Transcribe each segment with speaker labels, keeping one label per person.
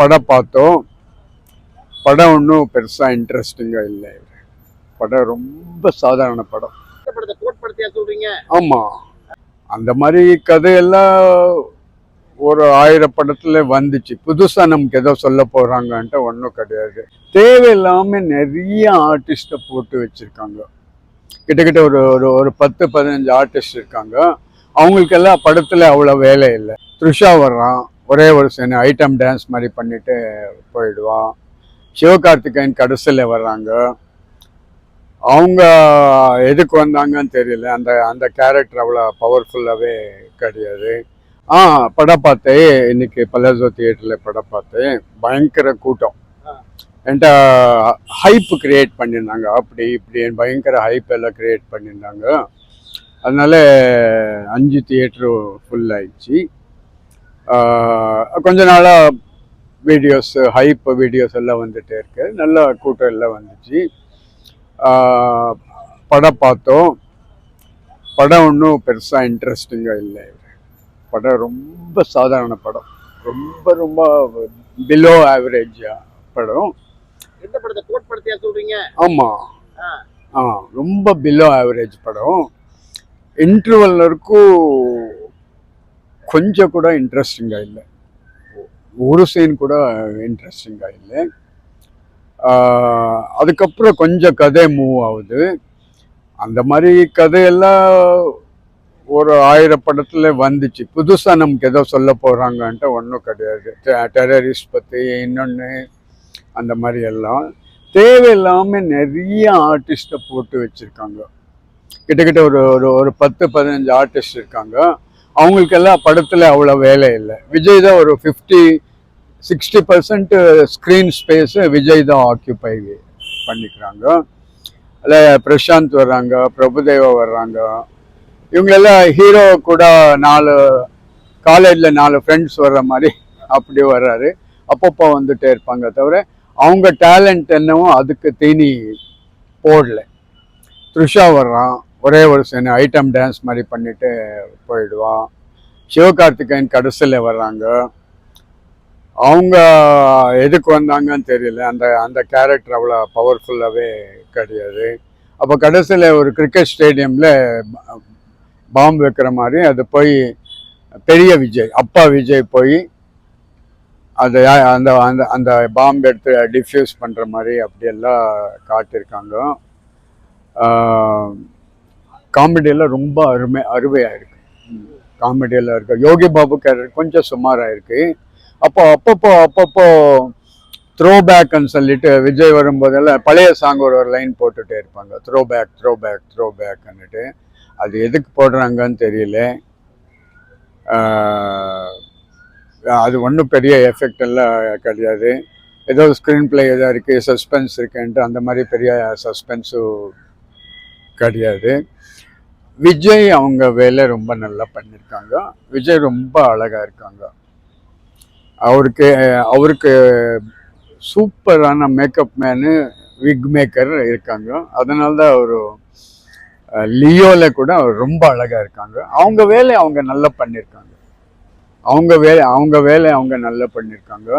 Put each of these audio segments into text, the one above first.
Speaker 1: படம் பார்த்தோம். படம் ஒன்றும் பெருசாக இன்ட்ரெஸ்டிங்காக இல்லை. படம் ரொம்ப சாதாரண படம். ஆமாம் அந்த மாதிரி கதையெல்லாம் ஒரு ஆயிரம் படத்துல வந்துச்சு. புதுசா நமக்கு ஏதோ சொல்ல போறாங்கன்ட்டு ஒன்றும் கிடையாது. தேவையில்லாம நிறைய ஆர்டிஸ்ட்டை போட்டு வச்சிருக்காங்க. கிட்டத்தட்ட ஒரு ஒரு ஒரு பத்து பதினஞ்சு ஆர்டிஸ்ட் இருக்காங்க. அவங்களுக்கெல்லாம் படத்துல அவ்வளோ வேலை இல்லை. த்ரிஷா வர்றான். ஒரே ஒரு சீன் ஐட்டம் டான்ஸ் மாதிரி பண்ணிட்டு போயிடுவான். சிவகார்த்திகேயன் கடைசியில் வர்றாங்க. அவங்க எதுக்கு வந்தாங்கன்னு தெரியல. அந்த அந்த கேரக்டர் அவ்வளோ பவர்ஃபுல்லாகவே கிடையாது. ஆ படம் பார்த்தேன் இன்னைக்கு பல்லாசோ தியேட்டரில் படம் பார்த்தேன் பயங்கர கூட்டம். என்கிட்ட ஹைப் கிரியேட் பண்ணியிருந்தாங்க. அப்படி இப்படி பயங்கர ஹைப் எல்லாம் கிரியேட் பண்ணியிருந்தாங்க. அதனால அஞ்சு தியேட்டரு ஃபுல் ஆயிடுச்சு. கொஞ்ச நாளாக வீடியோஸ் ஹைப் வீடியோஸ் எல்லாம் வந்துட்டே இருக்கு. நல்ல கூட்டம் எல்லாம் வந்துச்சு. படம் பார்த்தோம். படம் ஒன்றும் பெருசாக இன்ட்ரெஸ்டிங்காக இல்லை படம் ரொம்ப சாதாரண படம். ரொம்ப ரொம்ப பிலோ ஆவரேஜ் படம்.
Speaker 2: எந்த படத்தை கோட் படத்தையா சொல்றீங்க?
Speaker 1: ஆமாம்
Speaker 2: ஆ.
Speaker 1: ரொம்ப பிலோ ஆவரேஜ் படம். இன்டர்வல் வரைக்கும் கொஞ்சம் கூட இன்ட்ரெஸ்டிங்காக இல்லை. ஒரு சீன் கூட இன்ட்ரெஸ்டிங்காக இல்லை. அதுக்கப்புறம் கொஞ்சம் கதை மூவ் ஆகுது. அந்த மாதிரி கதையெல்லாம் ஒரு ஆயிரம் படத்தில் வந்துச்சு. புதுசாக நமக்கு ஏதோ சொல்ல போகிறாங்கன்ட்டு ஒன்றும் கிடையாது. டெரரிஸ்ட் பற்றி இன்னொன்று அந்த மாதிரி எல்லாம். தேவையில்லாமல் நிறைய ஆர்டிஸ்ட்டை போட்டு வச்சுருக்காங்க. கிட்டத்தட்ட ஒரு ஒரு ஒரு பத்து பதினஞ்சு ஆர்டிஸ்ட் இருக்காங்க. அவங்களுக்கெல்லாம் படத்தில் அவ்வளோ வேலை இல்லை. விஜய் தான் ஒரு fifty sixty percent screen space Vijay தான் ஆக்கியூபை பண்ணிக்கிறாங்க. அதில் பிரசாந்த் வர்றாங்க பிரபுதேவா வர்றாங்க. இவங்களெல்லாம் ஹீரோ கூட நாலு காலேஜில் நாலு ஃப்ரெண்ட்ஸ் வர்ற மாதிரி அப்படி வர்றாரு. அப்பப்போ வந்துட்டே இருப்பாங்க தவிர அவங்க டேலண்ட் என்னவோ அதுக்கு தீனி போடல. த்ரிஷா வர்றான். ஒரே ஒரு சீன் ஐட்டம் டான்ஸ் மாதிரி பண்ணிட்டு போயிடுவான் சிவகார்த்திகேயன் கடைசியில் வர்றாங்க. அவங்க எதுக்கு வந்தாங்கன்னு தெரியல. அந்த அந்த கேரக்டர் அவ்வளோ பவர்ஃபுல்லாகவே கிடையாது. அப்போ கடைசியில் ஒரு கிரிக்கெட் ஸ்டேடியமில் பாம்பு வைக்கிற மாதிரி அது போய் பெரிய விஜய் அப்பா விஜய் போய் அதை அந்த அந்த அந்த பாம்பு எடுத்து டிஃப்யூஸ் பண்ணுற மாதிரி அப்படியெல்லாம் காட்டியிருக்காங்க. காமெடியெல்லாம் ரொம்ப அருமை அருமையாக இருக்குது காமெடியெல்லாம் இருக்கு யோகி பாபு கேரக்டர் கொஞ்சம் சுமாராக இருக்குது அப்போ அப்பப்போ அப்பப்போ த்ரோ பேக்னு சொல்லிட்டு விஜய் வரும்போதெல்லாம் பழைய சாங் ஒரு ஒரு லைன் போட்டுட்டே இருப்பாங்க. Throw back throw back throw பேக்னுட்டு அது எதுக்கு போடுறாங்கன்னு தெரியல. அது ஒன்றும் பெரிய எஃபெக்ட் எல்லாம் கிடையாது. ஏதோ ஸ்க்ரீன் பிளே எதாவது இருக்குது சஸ்பென்ஸ் இருக்குன்ட்டு அந்த மாதிரி பெரிய சஸ்பென்ஸும் கிடையாது. விஜய் அவங்க வேலை ரொம்ப நல்லா பண்ணியிருக்காங்க விஜய் ரொம்ப அழகாக இருக்காங்க. அவருக்கு அவருக்கு சூப்பரான மேக்கப் மேனு விக் மேக்கர் இருக்காங்க. அதனால தான் அவர் லியோவில் கூட அவர் ரொம்ப அழகாக இருக்காங்க. அவங்க வேலையை அவங்க நல்லா பண்ணியிருக்காங்க அவங்க வேலை அவங்க வேலையை அவங்க நல்லா பண்ணியிருக்காங்க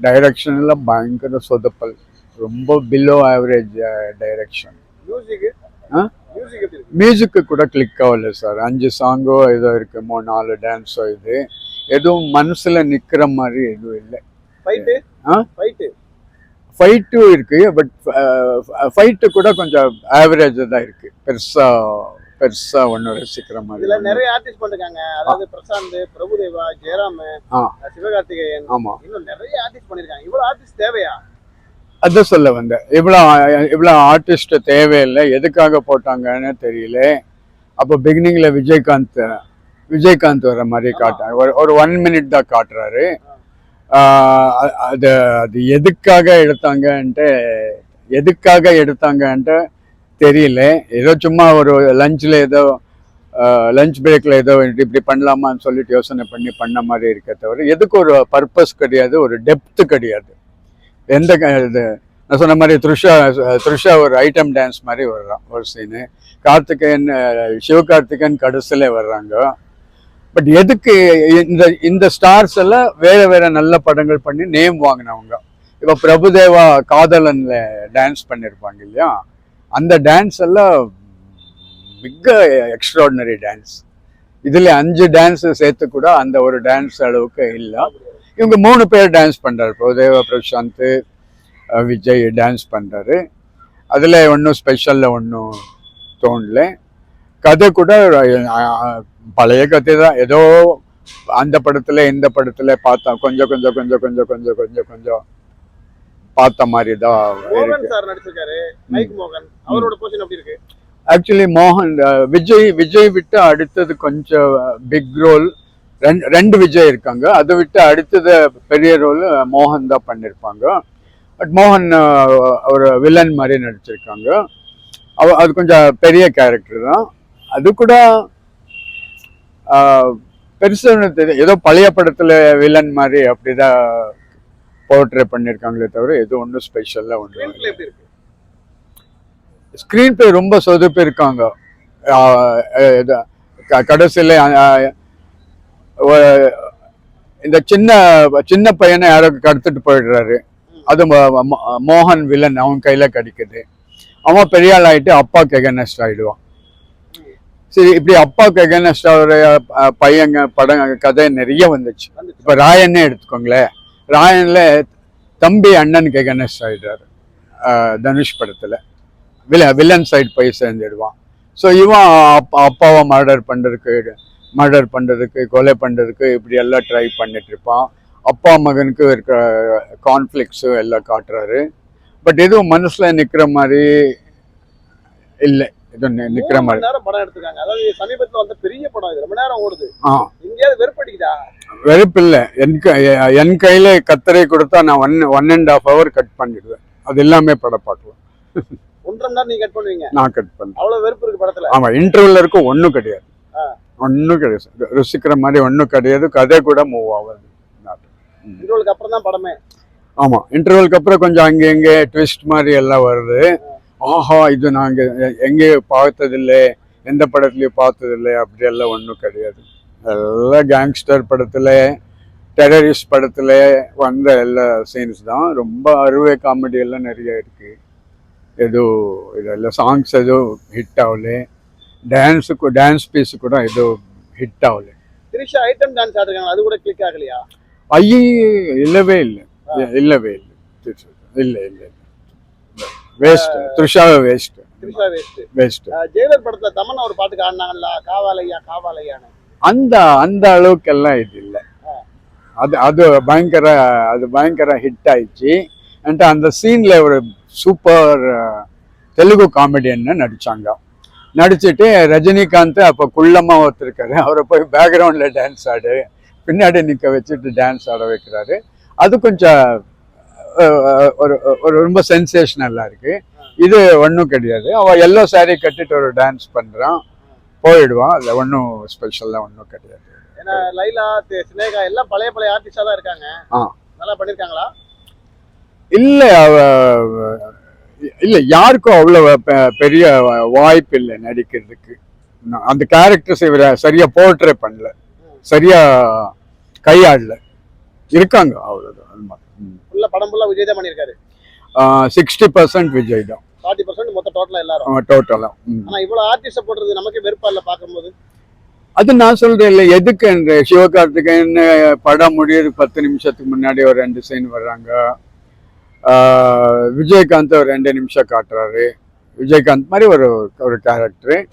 Speaker 1: டைரக்ஷன் எல்லாம் பயங்கர சொதப்பல். ரொம்ப பிலோ ஆவரேஜ் டைரக்ஷன்
Speaker 2: மியூசிக்
Speaker 1: ஆ? மியூசிக்கு கூட கிளிக் ஆகல சார் அஞ்சு சாங்கோ ஏதோ இருக்கு மூணு நாலு டான்ஸோ இது. எதுவும் மனசுல நிக்கிற மாதிரி எதுவும் இல்லை.
Speaker 2: ஃபைட்டு
Speaker 1: ஆ?
Speaker 2: ஃபைட்டு
Speaker 1: இருக்கு பட் ஃபைட்டு கூட கொஞ்சம் ஆவரேஜாக தான் இருக்கு. பெருசா பெருசா ஒன்றும் ரசிக்கிற மாதிரி
Speaker 2: இதுல. நிறைய ஆர்டிஸ்ட் பண்ணிருக்காங்க. அதாவது பிரசாந்த் பிரபுதேவா ஜெயராம். சிவகார்த்திகேயன்
Speaker 1: ஆமா.
Speaker 2: இன்னும் நிறைய ஆர்டிஸ்ட் பண்ணிருக்காங்க. இவ்வளவு ஆர்டிஸ்ட் தேவையா?
Speaker 1: அதை சொல்ல வந்தேன் இவ்வளோ இவ்வளோ ஆர்டிஸ்ட் தேவையில்லை எதுக்காக போட்டாங்கன்னு தெரியல. அப்போ பிகினிங்கில் விஜயகாந்த் விஜயகாந்த் வர மாதிரி காட்டாங்க ஒரு ஒரு ஒன் மினிட் தான் காட்டுறாரு. அது அது எதுக்காக எடுத்தாங்கன்ட்டு எதுக்காக எடுத்தாங்கன்ட்டு தெரியல. ஏதோ சும்மா ஒரு லஞ்சில் ஏதோ லஞ்ச் பிரேக்கில் ஏதோ இப்படி பண்ணலாமான்னு சொல்லிட்டு யோசனை பண்ணி பண்ண மாதிரி இருக்க தவிர எதுக்கு ஒரு பர்பஸ் கிடையாது ஒரு டெப்த்து கிடையாது. எந்த இது நான் சொன்ன மாதிரி த்ரிஷா த்ரிஷா ஒரு ஐட்டம் டான்ஸ் மாதிரி வர்றான் ஒரு சீனு கார்த்திகேயன் சிவகார்த்திகேயன் கடைசியில் வர்றாங்க. பட் எதுக்கு இந்த இந்த ஸ்டார்ஸ் எல்லாம் வேற வேற நல்ல படங்கள் பண்ணி நேம் வாங்கினவங்க. இப்போ பிரபுதேவா காதலன்ல டான்ஸ் பண்ணியிருப்பாங்க இல்லையா? அந்த டான்ஸ் எல்லாம் மிக எக்ஸ்ட்ராடினரி டான்ஸ் இதுல அஞ்சு டான்ஸ் சேர்த்து கூட அந்த ஒரு டான்ஸ் அளவுக்கு இல்லை. இவங்க மூணு பேர் டான்ஸ் பண்றாரு. பிரபுதேவா பிரசாந்த் விஜய் டான்ஸ் பண்றாரு. அதுல ஒன்றும் ஸ்பெஷல்ல ஒன்றும் தோணல. கதை கூட பழைய கதை தான். ஏதோ அந்த படத்துல இந்த படத்துல பார்த்தா கொஞ்சம் கொஞ்சம் கொஞ்சம் கொஞ்சம் கொஞ்சம் கொஞ்சம் கொஞ்சம் பார்த்த மாதிரி தான் இருக்கு. ஆக்சுவலி மோகன். விஜய் விஜய் விட்டு அடுத்தது கொஞ்சம் பிக் ரோல் ரெண்டு ரெண்டு விஜய் இருக்காங்க. அதை விட்டு அடுத்தது பெரிய ரோல் மோகன் தான் பண்ணியிருப்பாங்க பட் மோகன் ஒரு வில்லன் மாதிரி நடிச்சிருக்காங்க. அவ அது கொஞ்சம் பெரிய கேரக்டர் தான். அது கூட அஹ், பெருசா ஒண்ணும் தெரியும் ஏதோ பழைய படத்துல வில்லன் மாதிரி அப்படிதான் போர்ட்ரே பண்ணியிருக்காங்களே தவிர எதுவும் ஒன்றும் ஸ்பெஷலாக ஒன்றும்
Speaker 2: ஸ்க்ரீன் பிளே
Speaker 1: ரொம்ப சொதுப்பு இருக்காங்க. ஆஹ் அஹ் இது க- கடைசியில இந்த சின்ன சின்ன பையனை யாரோ கடத்திட்டு போயிடுறாரு. அது மோகன் வில்லன் அவன் கையில கிடைக்குது. அவன் பெரிய ஆள் ஆயிட்டு அப்பாக்கு எகனஸ்ட் ஆயிடுவான். சரி இப்படி அப்பாக்கு எகனஸ்ட் ஆகிற பையங்க படம் கதை நிறைய வந்துச்சு. இப்ப ராயன்னே எடுத்துக்கோங்களேன். ராயன்ல தம்பி அண்ணனுக்கு எகனஸ்ட் ஆயிடுறாரு. ஆஹ் தனுஷ் படத்துல. வில்ல வில்லன் சைடு போய் சேர்ந்துடுவான். ஸோ இவன் அப்பா அப்பாவை மர்டர் பண்ணுறதுக்கு மர்டர் பண்ணுறதுக்கு கொலை பண்ணுறதுக்கு இப்படி எல்லாம் ட்ரை பண்ணிட்டு இருப்பான். அப்பா மகனுக்கு இருக்கிற கான்ஃப்ளிக்ஸும் எல்லாம் காட்டுறாரு. பட் எதுவும் மனசில் நிற்கிற மாதிரி இல்லை. எதுவும் நிற்கிற மாதிரி.
Speaker 2: படம் எடுத்திருக்காங்க. அதாவது சமீபத்துல வந்த பெரிய படம் இது. ரொம்ப நேரம் ஓடுது.
Speaker 1: ஆ.
Speaker 2: எங்கேயாவது வெறுப்படிக்குதா?
Speaker 1: வெறுப்பு இல்லை என் கையில் கத்தரை கொடுத்தா நான் one one and half hour cut பண்ணிடுவேன். அது எல்லாமே படம் பார்க்கலாம்.
Speaker 2: ஒன்றரை மணி நேரம் நீங்க கட் பண்ணுவீங்க.
Speaker 1: நான் கட் பண்ணுறேன்
Speaker 2: அவ்வளவு வெறுப்பு இருக்கு படத்துல.
Speaker 1: ஆமாம் இன்டர்வல் இருக்கும் ஒன்றும் கிடையாது. ஒன்றும் கிடையாது. ருசிக்கிற மாதிரி ஒன்றும் கிடையாது. கதை கூட மூவ் ஆகாது.
Speaker 2: இன்டர்வலுக்கு அப்புறம் தான் படமே.
Speaker 1: ஆமாம் இன்டர்வலுக்கு அப்புறம் கொஞ்சம் அங்கே எங்கே ட்விஸ்ட் மாதிரி எல்லாம் வருது. ஆஹா இது நாங்கள் எங்கேயும் பார்த்ததில்லை? எந்த படத்துலையும் பார்த்ததில்லை? அப்படியெல்லாம் ஒன்றும் கிடையாது. எல்லாம் கேங்ஸ்டர் படத்தில் டெரரிஸ்ட் படத்தில் வந்த எல்லா சீன்ஸ் தான். ரொம்ப அறுவை காமெடி எல்லாம் நிறைய இருக்குது எதுவும் இதெல்லாம் சாங்ஸ் எதுவும் ஹிட் ஆகல. டான்ஸுக்கு டான்ஸ் பீஸு கூட எதுவும் ஹிட் ஆகல.
Speaker 2: திரிஷா ஐட்டம் டான்ஸ் ஆடுறாங்க அது கூட கிளிக் ஆகலையா?
Speaker 1: ஐயே இல்லவே இல்லை. இல்லவே இல்லை. இல்லை இல்லை waste த்ரிஷாவை waste
Speaker 2: Trisha waste
Speaker 1: waste
Speaker 2: Jailer படத்துல தமன்னா ஒரு பாட்டுக்கு ஆடினாங்கல்ல காவாலையா காவாலையான்னு.
Speaker 1: அந்த அந்த அளவுக்கெல்லாம் இது இல்லை. அது அது பயங்கர அது பயங்கர ஹிட் ஆயிடுச்சு. அண்ட் அந்த சீன்ல ஒரு சூப்பர் தெலுங்கு காமெடியன்னு நடிச்சாங்க. நடிச்சிட்டு ரஜினிகாந்த் அப்போ குள்ளமா ஒருத்தருக்காரு அவரை போய் பேக்ரவுண்ட்ல டான்ஸ் ஆடு பின்னாடி நிற்க வச்சுட்டு டான்ஸ் ஆட வைக்கிறாரு. அது கொஞ்சம் ஒரு ஒரு ரொம்ப சென்சேஷனலாக இருக்கு. இது ஒன்றும் கிடையாது. அவன் எல்லோ saree கட்டிட்டு ஒரு டான்ஸ் பண்ணுறான் போயிடுவான். அதில் ஒன்றும் ஸ்பெஷலாக ஒன்றும் கிடையாது.
Speaker 2: ஏன்னா லைலா சினேகா எல்லாம் பழைய பழைய ஆர்டிஸ்டா தான் இருக்காங்க.
Speaker 1: ஆ.
Speaker 2: நல்லா பண்ணிருக்காங்களா?
Speaker 1: இல்லை அவ இல்லை யாருக்கும் அவ்வளோ பெரிய வாய்ப்பு இல்லை நடிக்கிறதுக்கு. அந்த கேரக்டர்ஸ் இவரை சரியா போர்ட்ரே பண்ணல. சரியா கையாடல இருக்காங்க அவ்வளோதான்
Speaker 2: ஃபுல்லா படம் ஃபுல்லா விஜய் தான் பண்ணிருக்காரு
Speaker 1: சிக்ஸ்டி பர்சன்ட் விஜய் தான்.
Speaker 2: ஃபார்ட்டி பர்சன்ட் மொத்த டோட்டலா எல்லாரும்.
Speaker 1: டோட்டலாக
Speaker 2: ஆனா இவ்வளவு ஆர்டிஸ்ட போடுறது நமக்கு வெறுப்பா இல்ல பாக்கும்போது
Speaker 1: அது நான் சொல்றேன் இல்லை எதுக்கு இந்த சிவகார்த்திகேயன் படம் முடியறதுக்கு பத்து நிமிஷத்துக்கு முன்னாடி ஒரு ரெண்டு சீன் வர்றாங்க? விஜயகாந்த் ஒரு ரெண்டு நிமிஷம் காட்டுறாரு. விஜயகாந்த் மாதிரி ஒரு ஒரு கேரக்டரு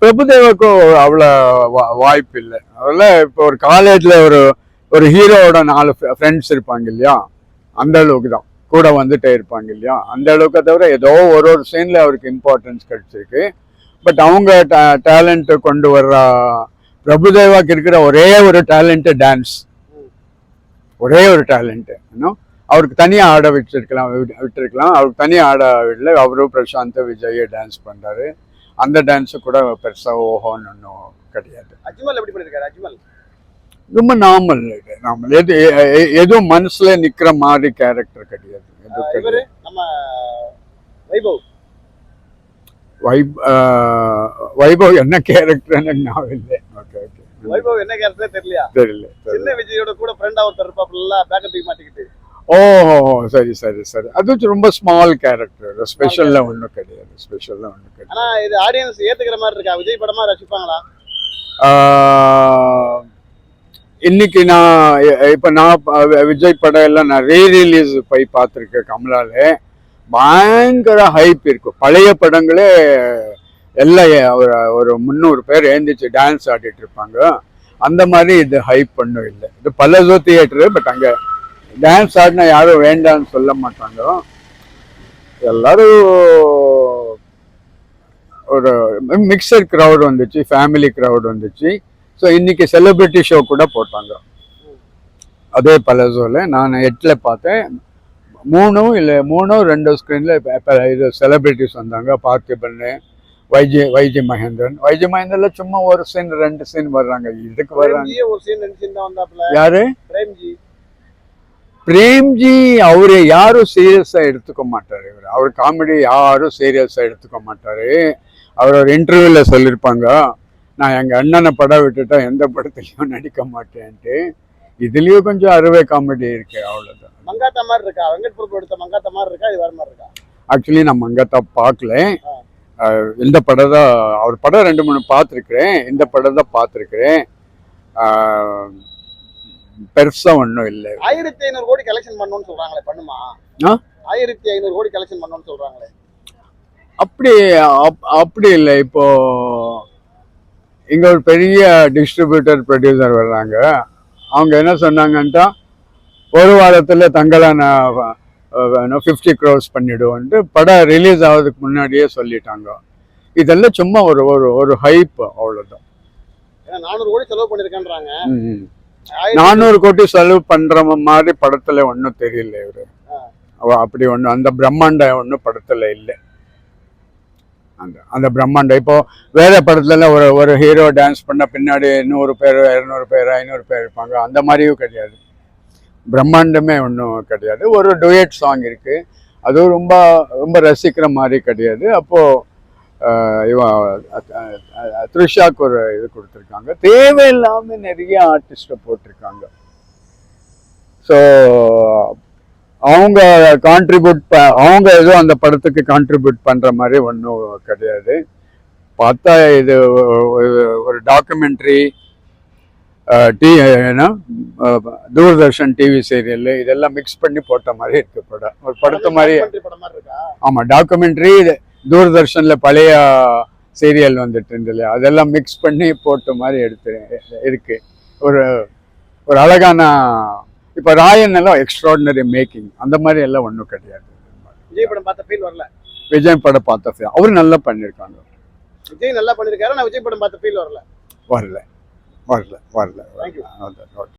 Speaker 1: பிரபுதேவாக்கும் அவ்வளோ வா- வாய்ப்பு இல்லை. அதில் இப்போ ஒரு காலேஜில் ஒரு ஒரு ஹீரோவோட நாலு ஃப்ரெண்ட்ஸ் இருப்பாங்க இல்லையா? அந்த அளவுக்கு தான். கூட வந்துட்டே இருப்பாங்க இல்லையா? அந்த அளவுக்கு தவிர ஏதோ ஒரு ஒரு சீனில் அவருக்கு இம்பார்ட்டன்ஸ் கிடச்சிருக்கு. பட் அவங்க டேலண்ட்டை கொண்டு வர்ற பிரபுதேவாக்கு இருக்கிற ஒரே ஒரு டேலண்ட்டு டான்ஸ் ஒரே ஒரு டேலண்ட்டு இன்னும் அவருக்கு தனியாக ஆட விட்டுருக்கலாம் விட்டு- விட்டுருக்கலாம். அவருக்கு தனியாக ஆட விடல. அவரும் பிரசாந்த் விஜய் டான்ஸ் பண்ணுறாரு அந்த டான்ஸு கூட பெருசாக ஓஹோன்னு ஒன்றும் கிடையாது.
Speaker 2: அஜ்மல் எப்படி பண்ணிருக்காரு? அஜ்மல்.
Speaker 1: ரொம்ப நார்மல் இது. நார்மல் எது எதுவும் மனசுல நிக்கிற மாதிரி கேரக்டர் கிடையாது. எதுவும் கிடையாது
Speaker 2: நம்ம வைபவ்.
Speaker 1: வைப் வைபவ் என்ன கேரக்டர் எனக்கு ஞாபகம் இல்லை.
Speaker 2: வைபவ் என்ன கேரக்டரே தெரியலையா?
Speaker 1: தெரியல
Speaker 2: சின்ன விஜயோட கூட ஃப்ரெண்டா ஒருத்தர் இருப்பாப்புல பேக்க தூக்கி மாட்டிக்கிட்டு.
Speaker 1: ஓ சரி சரி சரி. அது ரொம்ப ஸ்மால் கேரக்டர் ஸ்பெஷல்லாம் ஒன்றும் கிடையாது. ஸ்பெஷல்லாம் ஒன்றும் கிடையாது.
Speaker 2: ஆனா இது ஆடியன்ஸ் ஏத்துக்கிற மாதிரி இருக்கா? விஜய் படமா ரசிப்பாங்களா?
Speaker 1: இன்னைக்கு நான் இப்ப நான் விஜய் படம் எல்லாம் நான் ரீ ரிலீஸ் போய் பார்த்துருக்கேன் கமலால. பயங்கர ஹைப் இருக்கும் பழைய படங்களே எல்லாம் ஒரு ஒரு முந்நூறு பேர் எழுந்திரிச்சு டான்ஸ் ஆடிட்டு இருப்பாங்க. அந்த மாதிரி இது ஹைப் பண்ணும் இல்லை. இது பலசோ தியேட்டரு பட் அங்கே டான்ஸ் ஆடினா யாரும் வேண்டாம்னு சொல்ல மாட்டாங்க. எல்லாரும் ஒரு மிக்சர் க்ரௌட் வந்துச்சு ஃபேமிலி க்ரௌட் வந்துச்சு. ஸோ இன்னைக்கு செலிப்ரிட்டி ஷோ கூட போட்டாங்க. அதே பலசோவில் நான் எட்டில் பார்த்தேன். மூணும் இல்லை மூணும் ரெண்டு ஸ்க்ரீனில் இது செலிப்ரிட்டிஸ் வந்தாங்க. பார்த்திபன் வைஜி வைஜி மகேந்திரன். வைஜி மகேந்திரன்ல சும்மா ஒரு சீன் ரெண்டு சீன் வர்றாங்க. இதுக்கு வர்றாங்க. யாரு?
Speaker 2: பிரேம்ஜி.
Speaker 1: அவரு யாரும் சீரியஸா எடுத்துக்க மாட்டாரு இவர். அவர் காமெடி யாரும் சீரியஸா எடுத்துக்க மாட்டாரு. அவர் ஒரு இன்டர்வியூல சொல்லியிருப்பாங்க நான் எங்க அண்ணனை படம் விட்டுட்டா எந்த படத்துலயும் நடிக்க மாட்டேன்ட்டு. இதுலயும் கொஞ்சம் அறுவை காமெடி இருக்கு அவ்வளவுதான்.
Speaker 2: மங்காத்தா மாதிரி இருக்கா? வெங்கட் பிரபு எடுத்த மங்காத்தா மாதிரி இருக்கா? இது வேற மாதிரி இருக்கா?
Speaker 1: ஆக்சுவலி நான் மங்கத்தா பார்க்கல. இந்த படம் தான் அவர் படம் ரெண்டு மூணு பார்த்துருக்குறேன். இந்த படம் தான் பார்த்துருக்குறேன் பெருசா ஒன்றும் இல்லை.
Speaker 2: ஆயிரத்தி ஐநூறு கோடி கலெக்ஷன் பண்ணணும்னு சொல்றாங்களே பண்ணுமா? ஆயிரத்தி ஐநூறு கோடி கலெக்ஷன் பண்ணணும்னு சொல்றாங்களே.
Speaker 1: அப்படி அப்- அப்படி இல்லை. இப்போ இங்க ஒரு பெரிய டிஸ்ட்ரிபியூட்டர் ப்ரொடியூசர் வர்றாங்க. அவங்க என்ன சொன்னாங்கன்ட்டா ஒரு வாரத்துல தங்களை நான் ஃபிஃப்டி க்ரோஸ் பண்ணிடுவோன்ட்டு படம் ரிலீஸ் ஆகிறதுக்கு முன்னாடியே சொல்லிட்டாங்க. இதெல்லாம் சும்மா ஒரு ஒரு ஒரு ஹைப் அவ்வளோதான்
Speaker 2: நானூறு கோடி செலவு
Speaker 1: நானூறு கோடி செலவு பண்ற மாதிரி படத்துல ஒன்றும் தெரியல இவரு. அப்படி ஒன்றும் அந்த பிரம்மாண்டம் ஒன்றும் படத்துல இல்லை. அந்த அந்த பிரம்மாண்டம் இப்போ வேற படத்துல எல்லாம் ஒரு ஒரு ஹீரோ டான்ஸ் பண்ண பின்னாடி நூறு பேர் இரநூறு பேர் ஐநூறு பேர் இருப்பாங்க. அந்த மாதிரியும் கிடையாது. பிரம்மாண்டமே ஒன்றும் கிடையாது. ஒரு டுயட் சாங் இருக்குது அதுவும் ரொம்ப ரொம்ப ரசிக்கிற மாதிரி கிடையாது. அப்போ இவன் த்ரிஷாக்கு ஒரு இது கொடுத்துருக்காங்க. தேவையில்லாமல் நிறைய ஆர்டிஸ்ட்டை போட்டிருக்காங்க. ஸோ அவங்க கான்ட்ரிபியூட் அவங்க ஏதோ அந்த படத்துக்கு கான்ட்ரிபியூட் பண்ணுற மாதிரி ஒன்றும் கிடையாது. பார்த்தா இது ஒரு- ஒரு டாக்குமெண்ட்ரி டி தூர்தர்ஷன் டிவி சீரியல் இதெல்லாம் மிக்ஸ் பண்ணி போட்ட மாதிரி இருக்கு படம். ஒரு படத்து மாதிரி
Speaker 2: documentary படம் மாதிரி இருக்கா?
Speaker 1: ஆமா டாக்குமெண்ட்ரி தூர்தர்ஷன்ல பழைய சீரியல் வந்துட்டு இருந்தது அதெல்லாம் மிக்ஸ் பண்ணி போட்ட மாதிரி எடுத்து இருக்கு. ஒரு ஒரு அழகான இப்போ ராயன் எல்லாம் எக்ஸ்ட்ராடினரி மேக்கிங் அந்த மாதிரி எல்லாம் ஒன்றும் கிடையாது.
Speaker 2: விஜய் படம் பார்த்த ஃபீல் வரல.
Speaker 1: விஜய் படம் பார்த்த அவர் நல்லா பண்ணியிருக்காங்க
Speaker 2: விஜய் நல்லா பண்ணிருக்காரு நான் விஜய் படம் பார்த்த ஃபீல் வரல.
Speaker 1: வரல. வரல வரல
Speaker 2: Thank you.
Speaker 1: அதான், okay.